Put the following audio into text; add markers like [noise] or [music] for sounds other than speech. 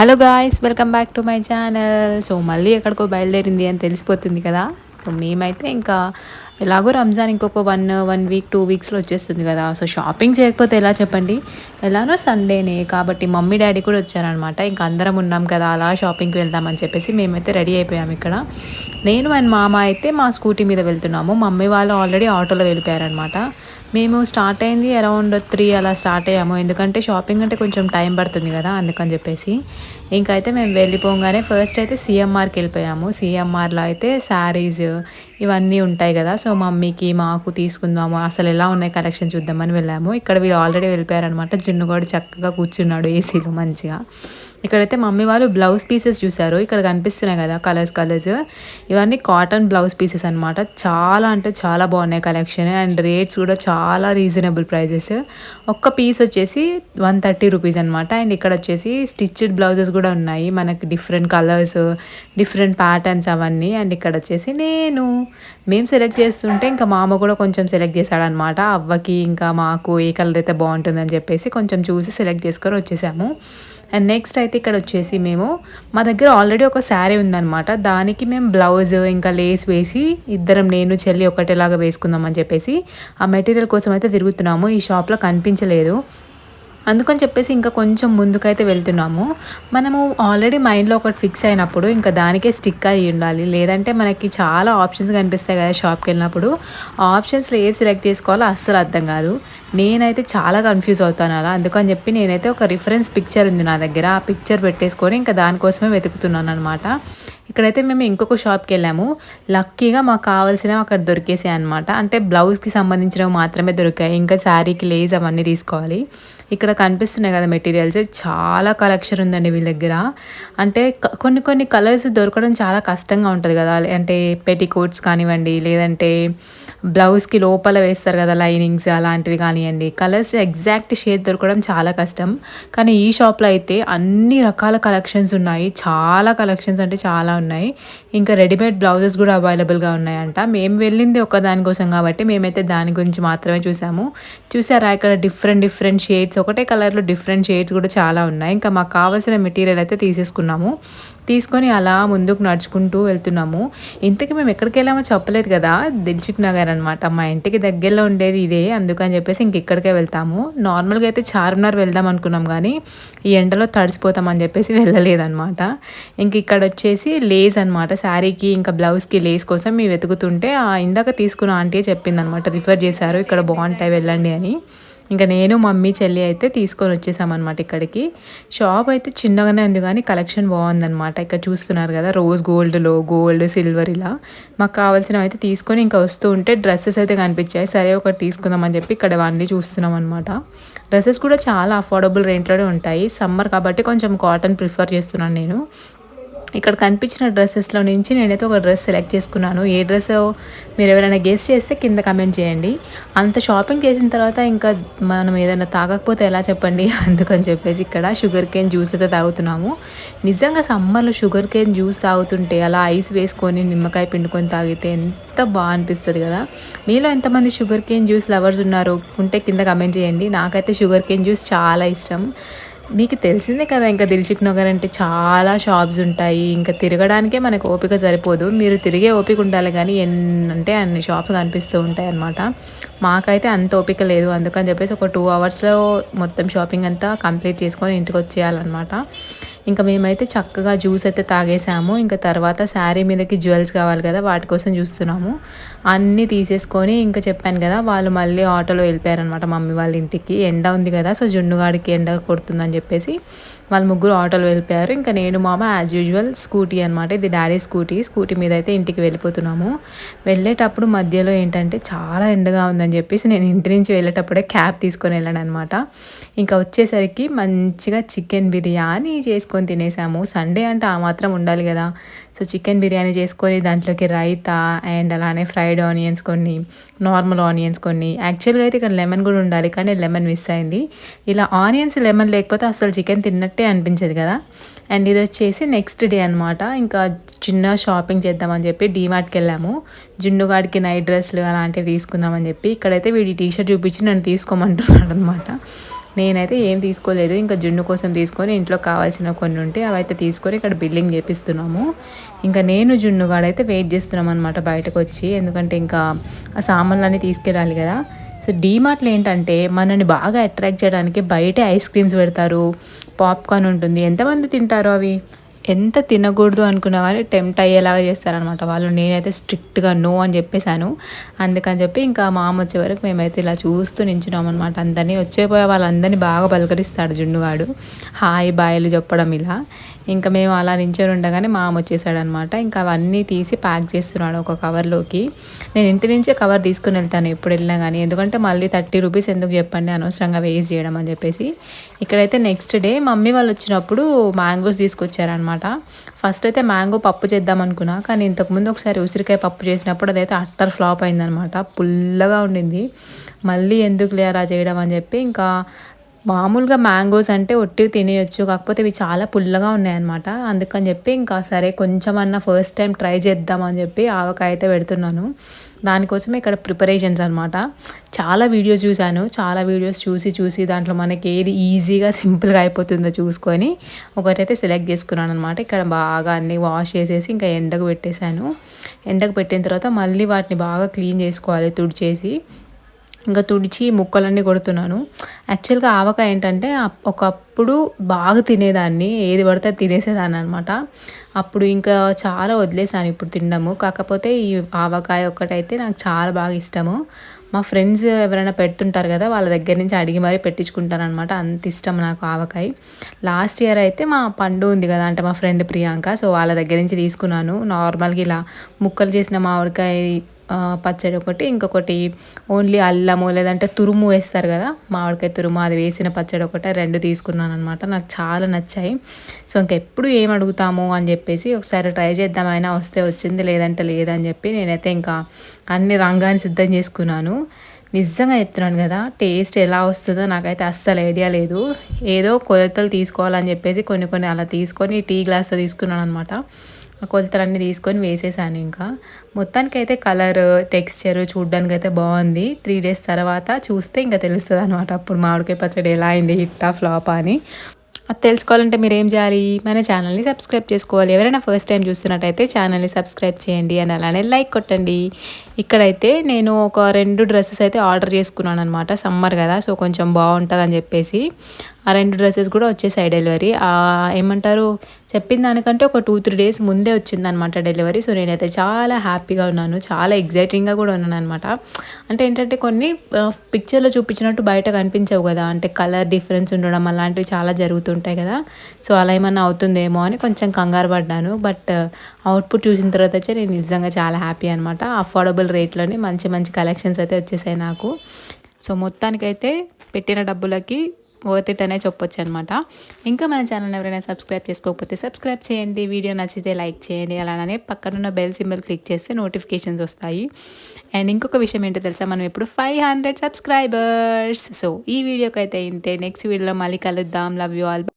Hello guys welcome back to my channel so మళ్ళీ ఎక్కడికో బయలుదేరింది అని తెలిసిపోతుంది కదా. సో మేమైతే ఇంకా ఎలాగో రంజాన్ ఇంకొక వన్ వన్ వీక్ టూ వీక్స్లో వచ్చేస్తుంది కదా. సో షాపింగ్ చేయకపోతే ఎలా చెప్పండి? ఎలానో సండేనే కాబట్టి మమ్మీ డాడీ కూడా వచ్చారనమాట. ఇంకా అందరం ఉన్నాం కదా అలా షాపింగ్కి వెళ్దామని చెప్పేసి మేమైతే రెడీ అయిపోయాము ఇక్కడ. నేను అండ్ మామ అయితే మా స్కూటీ మీద వెళ్తున్నాము. మమ్మీ వాళ్ళు ఆల్రెడీ ఆటోలో వెళ్ళిపోయారనమాట. మేము స్టార్ట్ అయింది అరౌండ్ త్రీ అలా స్టార్ట్ అయ్యాము. ఎందుకంటే షాపింగ్ అంటే కొంచెం టైం పడుతుంది కదా అందుకని చెప్పేసి. ఇంకైతే మేము వెళ్ళిపోగానే ఫస్ట్ అయితే సిఎంఆర్కి వెళ్ళిపోయాము. సిఎంఆర్లో అయితే శారీస్ ఇవన్నీ ఉంటాయి కదా సో మమ్మీకి మాకు తీసుకుందాము అసలు ఎలా ఉన్నాయి కలెక్షన్ చూద్దామని వెళ్ళాము. ఇక్కడ వీళ్ళు ఆల్రెడీ వెళ్ళిపోయారనమాట జున్నుగోడు చక్కగా కూర్చున్నాడు ఏసీలో మంచిగా. ఇక్కడైతే మమ్మీ వాళ్ళు బ్లౌజ్ పీసెస్ చూసారు ఇక్కడ కనిపిస్తున్నాయి కదా కలర్స్ కలర్స్. ఇవన్నీ కాటన్ బ్లౌజ్ పీసెస్ అనమాట చాలా అంటే చాలా బాగున్నాయి కలెక్షన్. అండ్ రేట్స్ కూడా చాలా రీజనబుల్ ప్రైజెస్. ఒక్క పీస్ వచ్చేసి వన్ థర్టీ రూపీస్ అనమాట అండ్ ఇక్కడ వచ్చేసి స్టిచ్డ్ బ్లౌజెస్ కూడా ఉన్నాయి. మనకి డిఫరెంట్ కలర్స్ డిఫరెంట్ ప్యాటర్న్స్ అవన్నీ. అండ్ ఇక్కడ వచ్చేసి నేను మేము సెలెక్ట్ చేస్తుంటే ఇంకా మామ కూడా కొంచెం సెలెక్ట్ చేశాడనమాట అవ్వకి ఇంకా మాకు ఏ కలర్ అయితే బాగుంటుందని చెప్పేసి కొంచెం చూసి సెలెక్ట్ చేసుకొని వచ్చేసాము. అండ్ నెక్స్ట్ అయితే ఇక్కడ వచ్చేసి మేము మా దగ్గర ఆల్రెడీ ఒక శారీ ఉందన్నమాట. దానికి మేము బ్లౌజ్ ఇంకా లేస్ వేసి ఇద్దరం నేను చెల్లి ఒకటేలాగా వేసుకుందాం అని చెప్పేసి ఆ మెటీరియల్ కోసం అయితే తిరుగుతున్నాము. ఈ షాప్లో కనిపించలేదు. అందుకని చెప్పేసి ఇంకా కొంచెం ముందుకైతే వెళ్తున్నాము. మనము ఆల్రెడీ మైండ్లో ఒకటి ఫిక్స్ అయినప్పుడు ఇంకా దానికే స్టిక్ అయ్యి ఉండాలి. లేదంటే మనకి చాలా ఆప్షన్స్ కనిపిస్తాయి కదా షాప్కి వెళ్ళినప్పుడు ఆప్షన్స్లో ఏది సెలెక్ట్ చేసుకోవాలో అస్సలు అర్థం కాదు. నేనైతే చాలా కన్ఫ్యూజ్ అవుతాను అలా. అందుకని చెప్పి నేనైతే ఒక రిఫరెన్స్ పిక్చర్ ఉంది నా దగ్గర. ఆ పిక్చర్ పెట్టేసుకొని ఇంకా దానికోసమే వెతుకుతున్నాను అనమాట ఇక్కడైతే మేము ఇంకొక షాప్కి వెళ్ళాము లక్కీగా మాకు కావాల్సినవి అక్కడ దొరికేసాయి అనమాట అంటే బ్లౌజ్కి సంబంధించినవి మాత్రమే దొరికాయి. ఇంకా శారీకి లేజ్ అవన్నీ తీసుకోవాలి. ఇక్కడ కనిపిస్తున్నాయి కదా మెటీరియల్స్. చాలా కలెక్షన్ ఉందండి వీళ్ళ దగ్గర. అంటే కొన్ని కొన్ని కలర్స్ దొరకడం చాలా కష్టంగా ఉంటుంది కదా. అంటే పెటికోట్స్ కానివ్వండి లేదంటే బ్లౌజ్కి లోపల వేస్తారు కదా లైనింగ్స్ అలాంటివి కానివ్వండి. కలర్స్ ఎగ్జాక్ట్ షేడ్ దొరకడం చాలా కష్టం. కానీ ఈ షాప్లో అయితే అన్ని రకాల కలెక్షన్స్ ఉన్నాయి. చాలా కలెక్షన్స్ అంటే చాలా ఉన్నాయి. ఇంకా రెడీమేడ్ బ్లౌజెస్ కూడా అవైలబుల్గా ఉన్నాయంట. మేము వెళ్ళింది ఒక దానికోసం కాబట్టి మేమైతే దాని గురించి మాత్రమే చూసాము. చూసారా? ఇక్కడ డిఫరెంట్ డిఫరెంట్ షేడ్స్ ఒకటే కలర్లో డిఫరెంట్ షేడ్స్ కూడా చాలా ఉన్నాయి. ఇంకా మాకు కావాల్సిన మెటీరియల్ అయితే తీసేసుకున్నాము. తీసుకొని అలా ముందుకు నడుచుకుంటూ వెళ్తున్నాము. ఇంతకీ మేము ఎక్కడికి వెళ్ళామో చెప్పలేదు కదా. దిల్చుక్ నగర్ అనమాట మా ఇంటికి దగ్గరలో ఉండేది ఇదే. అందుకని చెప్పేసి ఇంక ఇక్కడికే వెళ్తాము. నార్మల్గా అయితే చార్మినార్ వెళ్దాం అనుకున్నాం కానీ ఈ ఎండలో తడిసిపోతామని చెప్పేసి వెళ్ళలేదన్నమాట. ఇంక ఇక్కడ వచ్చేసి లేస్ అనమాట శారీకి ఇంకా బ్లౌజ్కి లేస్ కోసం మేము వెతుకుతుంటే ఇందాక తీసుకున్న ఆంటీ చెప్పిందనమాట రిఫర్ చేశారు ఇక్కడ బాగుంటాయి వెళ్ళండి అని. ఇంకా నేను మమ్మీ చెల్లి అయితే తీసుకొని వచ్చేసామన్నమాట ఇక్కడికి. షాప్ అయితే చిన్నగానే ఉంది కానీ కలెక్షన్ బాగుందన్నమాట. ఇక్కడ చూస్తున్నారు కదా రోజ్ గోల్డ్లో గోల్డ్ సిల్వర్ ఇలా. మాకు కావాల్సినవి అయితే తీసుకొని ఇంకా వస్తూ ఉంటే డ్రెస్సెస్ అయితే కనిపించాయి. సరే ఒకటి తీసుకుందామని చెప్పి ఇక్కడ అన్నీ చూస్తున్నాం అనమాట డ్రెస్సెస్ కూడా చాలా అఫోర్డబుల్ రేట్లోనే ఉంటాయి. సమ్మర్ కాబట్టి కొంచెం కాటన్ ప్రిఫర్ చేస్తున్నాను నేను. ఇక్కడ కనిపించిన డ్రెస్సెస్లో నుంచి నేనైతే ఒక డ్రెస్ సెలెక్ట్ చేసుకున్నాను. ఏ డ్రెస్ మీరు ఎవరైనా గెస్ట్ చేస్తే కింద కమెంట్ చేయండి. అంత షాపింగ్ చేసిన తర్వాత ఇంకా మనం ఏదైనా తాగకపోతే ఎలా చెప్పండి? [laughs] అందుకని చెప్పేసి ఇక్కడ షుగర్ కేన్ జ్యూస్ అయితే తాగుతున్నాము. నిజంగా సమ్మర్లో షుగర్ కేన్ జ్యూస్ తాగుతుంటే అలా ఐస్ వేసుకొని నిమ్మకాయ పిండుకొని తాగితే ఎంత బాగా అనిపిస్తుంది కదా? మీలో ఎంతమంది షుగర్ కేన్ జ్యూస్ లవర్స్ ఉన్నారు ఉంటే కింద కమెంట్ చేయండి. నాకైతే షుగర్ కేన్ జ్యూస్ చాలా ఇష్టం. మీకు తెలిసిందే కదా ఇంకా దిల్చిక్ నగర్ అంటే చాలా షాప్స్ ఉంటాయి. ఇంకా తిరగడానికే మనకు ఓపిక సరిపోదు. మీరు తిరిగే ఓపిక ఉండాలి కానీ ఎన్నంటే అన్ని షాప్స్ కనిపిస్తూ ఉంటాయి అన్నమాట. మాకైతే అంత ఓపిక లేదు. అందుకని చెప్పేసి ఒక టూ అవర్స్లో మొత్తం షాపింగ్ అంతా కంప్లీట్ చేసుకొని ఇంటికి వచ్చేయాలన్నమాట. ఇంకా మేమైతే చక్కగా జ్యూస్ అయితే తాగేసాము. ఇంకా తర్వాత శారీ మీదకి జ్యువెల్స్ కావాలి కదా వాటి కోసం చూస్తున్నాము. అన్నీ తీసేసుకొని ఇంకా చెప్పాను కదా వాళ్ళు మళ్ళీ ఆటోలో వెళ్ళిపోయారనమాట మమ్మీ వాళ్ళ ఇంటికి. ఎండ ఉంది కదా సో జున్నుగాడికి ఎండ కొడుతుందని చెప్పేసి వాళ్ళు ముగ్గురు ఆటోలో వెళ్ళిపోయారు. ఇంకా నేను మామ యాజ్ యూజువల్ స్కూటీ అనమాట ఇది డాడీ స్కూటీ స్కూటీ మీద అయితే ఇంటికి వెళ్ళిపోతున్నాము. వెళ్ళేటప్పుడు మధ్యలో ఏంటంటే చాలా ఎండగా ఉందని చెప్పేసి నేను ఇంటి నుంచి వెళ్ళేటప్పుడే క్యాబ్ తీసుకొని వెళ్ళాను అనమాట ఇంకా వచ్చేసరికి మంచిగా చికెన్ బిర్యానీ చేసుకొని తినేసాము. సండే అంటే ఆ మాత్రం ఉండాలి కదా. సో చికెన్ బిర్యానీ చేసుకొని దాంట్లోకి రైతా అండ్ అలానే ఫ్రైడ్ ఆనియన్స్ కొన్ని నార్మల్ ఆనియన్స్ కొన్ని. యాక్చువల్గా అయితే ఇక్కడ లెమన్ కూడా ఉండాలి కానీ లెమన్ మిస్ అయింది. ఇలా ఆనియన్స్ లెమన్ లేకపోతే అసలు చికెన్ తిన్నట్టే అనిపించదు కదా. అండ్ ఇది వచ్చేసి నెక్స్ట్ డే అనమాట ఇంకా చిన్న షాపింగ్ చేద్దామని చెప్పి డీమార్ట్కి వెళ్ళాము. జున్నుగాడికి నైట్ డ్రెస్లు అలాంటివి తీసుకుందామని చెప్పి. ఇక్కడైతే వీడి టీషర్ట్ చూపించి నన్ను తీసుకోమంటున్నాడు అనమాట నేనైతే ఏం తీసుకోలేదు. ఇంకా జున్ను కోసం తీసుకొని ఇంట్లో కావాల్సిన కొన్ని ఉంటే అవైతే తీసుకొని ఇక్కడ బిల్డింగ్ చేపిస్తున్నాము. ఇంకా నేను జున్ను కాడైతే వెయిట్ చేస్తున్నాం అనమాట బయటకు వచ్చి ఎందుకంటే ఇంకా ఆ సామాన్లన్నీ తీసుకెళ్ళాలి కదా. సో డీమార్ట్లో ఏంటంటే మనని బాగా అట్రాక్ట్ చేయడానికి బయటే ఐస్ క్రీమ్స్ పెడతారు. పాప్కార్న్ ఉంటుంది. ఎంతమంది తింటారు అవి? ఎంత తినకూడదు అనుకున్నా కానీ టెంప్ట్ అయ్యేలాగా చేస్తారనమాట వాళ్ళు. నేనైతే స్ట్రిక్ట్గా నో అని చెప్పేశాను. అందుకని చెప్పి ఇంకా మా అమ్మ వచ్చే వరకు మేమైతే ఇలా చూస్తూ నించున్నాం అనమాట అందరినీ వచ్చేపోయే వాళ్ళందరినీ బాగా పలకరిస్తాడు జున్నుగాడు. హాయ్ బాయలు చెప్పడం ఇలా. ఇంకా మేము అలా నించొని ఉండగానే మా అమ్మ వచ్చేసాడనమాట ఇంకా అవన్నీ తీసి ప్యాక్ చేస్తున్నాడు ఒక కవర్లోకి. నేను ఇంటి నుంచే కవర్ తీసుకుని వెళ్తాను ఎప్పుడు వెళ్ళినా కానీ ఎందుకంటే మళ్ళీ థర్టీ రూపీస్ ఎందుకు చెప్పండి అనవసరంగా వేస్ట్ చేయడం అని చెప్పేసి. ఇక్కడైతే నెక్స్ట్ డే మమ్మీ వాళ్ళు వచ్చినప్పుడు మ్యాంగోస్ తీసుకొచ్చారనమాట ఫస్ట్ అయితే మ్యాంగో పప్పు చేద్దాం అనుకున్నా కానీ ఇంతకుముందు ఒకసారి ఉసిరికాయ పప్పు చేసినప్పుడు అదైతే అట్టర్ ఫ్లాప్ అయిందనమాట పుల్లగా ఉండింది. మళ్ళీ ఎందుకు లేరా చేయడం అని చెప్పి ఇంకా మామూలుగా మ్యాంగోస్ అంటే ఒట్టి తినేయచ్చు. కాకపోతే ఇవి చాలా పుల్లగా ఉన్నాయన్నమాట. అందుకని చెప్పి ఇంకా సరే కొంచెం అన్న ఫస్ట్ టైం ట్రై చేద్దామని చెప్పి ఆవకాయ అయితే పెడుతున్నాను. దానికోసం ఇక్కడ ప్రిపరేషన్స్ అనమాట చాలా వీడియోస్ చూశాను. చాలా వీడియోస్ చూసి చూసి దాంట్లో మనకి ఏది ఈజీగా సింపుల్గా అయిపోతుందో చూసుకొని ఒకటైతే సెలెక్ట్ చేసుకున్నాను అనమాట ఇక్కడ బాగా అన్ని వాష్ చేసేసి ఇంకా ఎండకు పెట్టేశాను. ఎండకు పెట్టిన తర్వాత మళ్ళీ వాటిని బాగా క్లీన్ చేసుకోవాలి తుడిచేసి. ఇంకా తుడిచి ముక్కలన్నీ కొడుతున్నాను. యాక్చువల్గా ఆవకాయ ఏంటంటే ఒకప్పుడు బాగా తినేదాన్ని ఏది పడితే తినేసేదాన్ని అనమాట అప్పుడు ఇంకా చాలా వదిలేసాను ఇప్పుడు తినడము. కాకపోతే ఈ ఆవకాయ ఒక్కటైతే నాకు చాలా బాగా ఇష్టము. మా ఫ్రెండ్స్ ఎవరైనా పెడుతుంటారు కదా వాళ్ళ దగ్గర నుంచి అడిగి మరీ పెట్టించుకుంటాను అనమాట అంత ఇష్టం నాకు ఆవకాయ. లాస్ట్ ఇయర్ అయితే మా పండు ఉంది కదా అంటే మా ఫ్రెండ్ ప్రియాంక. సో వాళ్ళ దగ్గర నుంచి తీసుకున్నాను. నార్మల్గా ఇలా ముక్కలు చేసిన మామిడికాయ పచ్చడి ఒకటి ఇంకొకటి ఓన్లీ అల్లము లేదంటే తురుము వేస్తారు కదా మామిడికాయ తురుము అది వేసిన పచ్చడి ఒకటి రెండు తీసుకున్నాను అనమాట నాకు చాలా నచ్చాయి. సో ఇంకెప్పుడు ఏం అడుగుతాము అని చెప్పేసి ఒకసారి ట్రై చేద్దామైనా వస్తే వచ్చింది లేదంటే లేదని చెప్పి నేనైతే ఇంకా అన్ని రంగాన్ని సిద్ధం చేసుకున్నాను. నిజంగా చెప్తున్నాను కదా టేస్ట్ ఎలా వస్తుందో నాకైతే అస్సలు ఐడియా లేదు. ఏదో కొలతలు తీసుకోవాలని చెప్పేసి కొన్ని కొన్ని అలా తీసుకొని టీ గ్లాస్తో తీసుకున్నాను అనమాట కొలతలన్నీ తీసుకొని వేసేసాను ఇంకా. మొత్తానికి అయితే కలర్ టెక్స్చర్ చూడడానికి అయితే బాగుంది. త్రీ డేస్ తర్వాత చూస్తే ఇంకా తెలుస్తుంది అనమాట అప్పుడు మామిడికాయ పచ్చడి ఎలా అయింది హిట్టా ఫ్లాప్ అని. అది తెలుసుకోవాలంటే మీరు ఏం చేయాలి? మన ఛానల్ని సబ్స్క్రైబ్ చేసుకోవాలి. ఎవరైనా ఫస్ట్ టైం చూస్తున్నట్టయితే ఛానల్ని సబ్స్క్రైబ్ చేయండి అని అలానే లైక్ కొట్టండి. ఇక్కడైతే నేను ఒక రెండు డ్రెస్సెస్ అయితే ఆర్డర్ చేసుకున్నాను అనమాట సమ్మర్ కదా సో కొంచెం బాగుంటుంది అని చెప్పేసి. ఆ రెండు డ్రెస్సెస్ కూడా వచ్చేసాయి డెలివరీ. ఏమంటారు చెప్పిన దానికంటే ఒక టూ త్రీ డేస్ ముందే వచ్చిందనమాట డెలివరీ. సో నేనైతే చాలా హ్యాపీగా ఉన్నాను. చాలా ఎగ్జైటింగ్గా కూడా ఉన్నాను అనమాట అంటే ఏంటంటే కొన్ని పిక్చర్లో చూపించినట్టు బయట కనిపించవు కదా. అంటే కలర్ డిఫరెన్స్ ఉండడం అలాంటివి చాలా జరుగుతుంటాయి కదా. సో అలా ఏమన్నా అవుతుందేమో అని కొంచెం కంగారు పడ్డాను. బట్ అవుట్పుట్ చూసిన తర్వాత అయితే నేను నిజంగా చాలా హ్యాపీ అనమాట అఫోర్డబుల్ రేట్లోనే మంచి మంచి కలెక్షన్స్ అయితే వచ్చేసాయి నాకు. సో మొత్తానికైతే పెట్టిన డబ్బులకి వర్త్ అనే చెప్పొచ్చు అనమాట ఇంకా మన ఛానల్ ఎవరైనా సబ్స్క్రైబ్ చేసుకోకపోతే సబ్స్క్రైబ్ చేయండి. వీడియో నచ్చితే లైక్ చేయండి. అలానే పక్కనున్న బెల్ సింబల్ క్లిక్ చేస్తే నోటిఫికేషన్స్ వస్తాయి. అండ్ ఇంకొక విషయం ఏంటో తెలుసా? మనం ఇప్పుడు ఫైవ్ హండ్రెడ్ సబ్స్క్రైబర్స్ సో ఈ వీడియోకి అయితే ఇంతే. నెక్స్ట్ వీడియోలో మళ్ళీ కలుద్దాం. Love you all